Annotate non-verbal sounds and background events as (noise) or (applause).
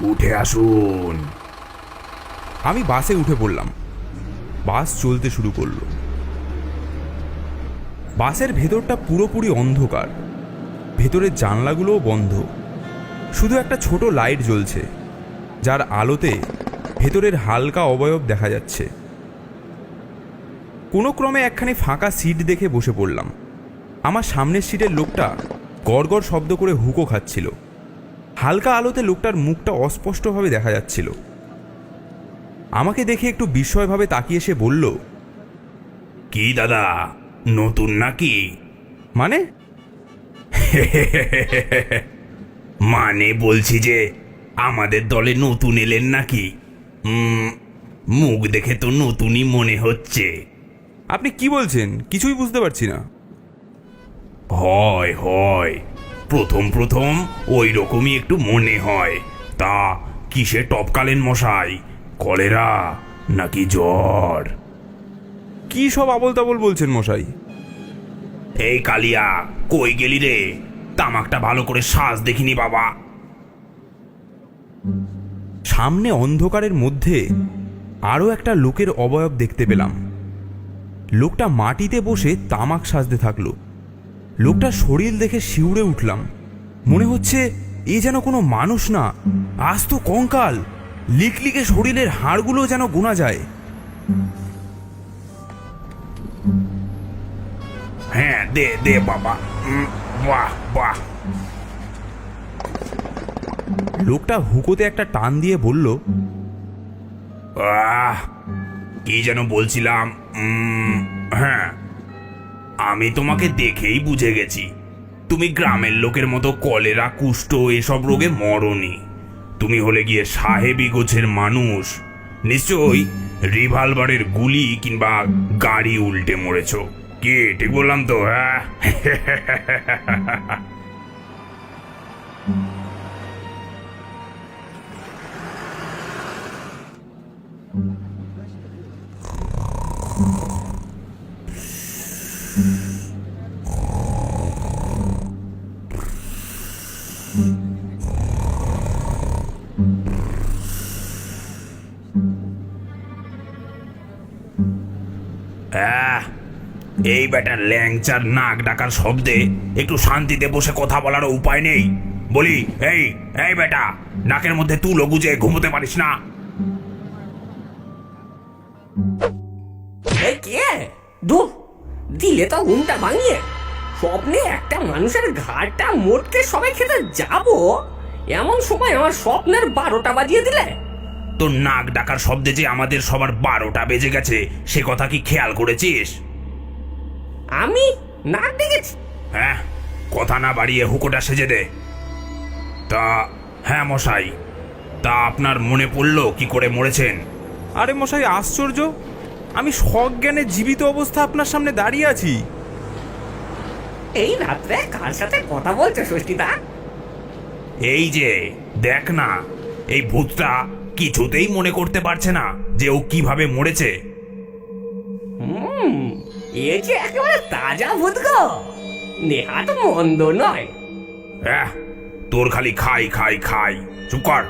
উঠে আসুন। আমি বাসে উঠে পড়লাম। বাস চলতে শুরু করল। বাসের ভেতরটা পুরোপুরি অন্ধকার। ভেতরের জানলাগুলোও বন্ধ। শুধু একটা ছোট লাইট জ্বলছে, যার আলোতে ভেতরের হালকা অবয়ব দেখা যাচ্ছে। কোনো ক্রমে একখানি ফাঁকা সিট দেখে বসে পড়লাম। আমার সামনের সিটের লোকটা গড় শব্দ করে হুকো খাচ্ছিল। হালকা আলোতে লোকটার মুখটা অস্পষ্টভাবে দেখা যাচ্ছিল। আমাকে দেখে একটু বিস্ময়ভাবে তাকিয়ে সে বলল, কি দাদা, নতুন নাকি? মানে? (laughs) মানে বলছি যে, আমাদের দলে নতুন এলেন নাকি? মুখ দেখে তো নতুনই মনে হচ্ছে। আপনি কি বলছেন? কিছুই বুঝতে পারছি না। হয় হয়। প্রথম প্রথম ওই রকমই একটু মনে হয়। তা কিসে টপকালেন মশাই? কলেরা নাকি জ্বর? কি সব আবল তাবল বলছেন মশাই? এই কালিয়া কই গেলি রে? তামাকটা ভালো করে শ্বাস দেখিনি বাবা। সামনে অন্ধকারের মধ্যে আরও একটা লোকের অবয়ব দেখতে পেলাম। লোকটা মাটিতে বসে তামাক সাজতে থাকল। লোকটার শরীর দেখে শিউরে উঠলাম। মনে হচ্ছে এ যেন কোনো মানুষ না আজ তো কঙ্কাল, লিকলিকে শরীরের হাড়গুলো যেন গোনা যায়। হ্যাঁ দে দে বাবা। বাহ বাহ। লোকটা হুকোতে একটা টান দিয়ে বলল, আহ, কি যেন বলছিলাম? হ্যাঁ আমি তোমাকে দেখেই বুঝে গেছি। তুমি গ্রামের লোকের মতো কলেরা, কুষ্ঠ, এসব রোগে মরনি। তুমি হলে গিয়ে সাহেবি গোছের মানুষ। নিশ্চয়ই রিভলভারের গুলি কিংবা গাড়ি উল্টে মরেছ। কি, ঠিক বললাম তো হ্যাঁ? আহ, এই বেটার ল্যাংচার নাক ডাকার শব্দে একটু শান্তিতে বসে কথা বলার উপায় নেই। বলি এই এই বেটা নাকের মধ্যে তুলো গুজে ঘুমোতে পারিস না। কে? দু দিলে তো ঘুমটা ভাঙিয়ে। স্বপ্নে একটা মানুষের ঘাটটা মোটকে সবাই খেতে যাব? এমন সময় আমার স্বপ্নের বারোটা বাজিয়ে দিলে? তোর নাক ডাকার শব্দে যে আমাদের সবার বারোটা বেজে গেছে সে কথা কি খেয়াল করেছিস? আমি? নাক ডেকেছি? হ্যাঁ কথা না বাড়িয়ে হুকোটা সেজে দে। তা হ্যাঁ মশাই তা আপনার মনে পড়ল কি করে মরেছেন? আরে মশাই আশ্চর্য! আমি সজ্ঞানে জীবিত অবস্থা আপনার সামনে দাঁড়িয়ে আছি। এই রাত্রে কার সাথে কথা বলছো ষষ্ঠীদা? এই যে দেখ না এই ভূতটা কিছুতেই মনে করতে পারছে না যে ও কীভাবে মরেছে। হুম এ যে একেবারে তাজা ভূত গো নেহাত মন্দ নয়। হ্যাঁ তোর খালি খাই খাই খাই। চুপ কর।